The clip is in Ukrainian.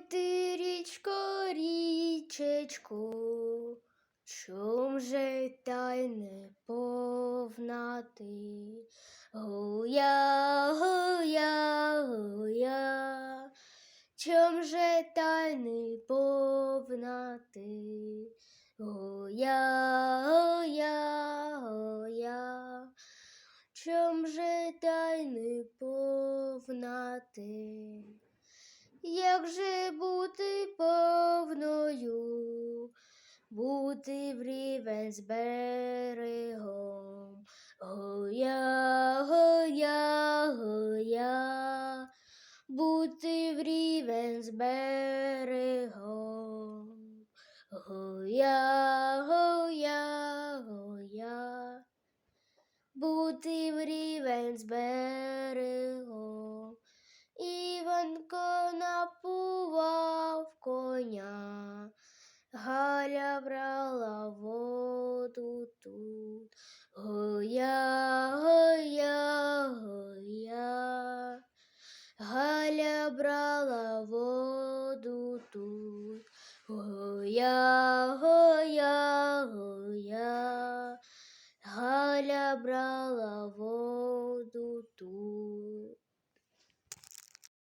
Ти, річко, річечку, чом же та й не повна ти? Гуя, гуя, гуя, чом же та й не повна ти? Гуя, гуя, гуя, чом же та повна ти? Як же бути повною, бути в рівень з берегом? Гоя, гоя, гоя, бути в рівень з берегом. Гоя, гоя, я воду тут. Гоя, гоя, гоя. Галя брала воду тут. Гоя, гоя, гоя. Галя брала воду тут.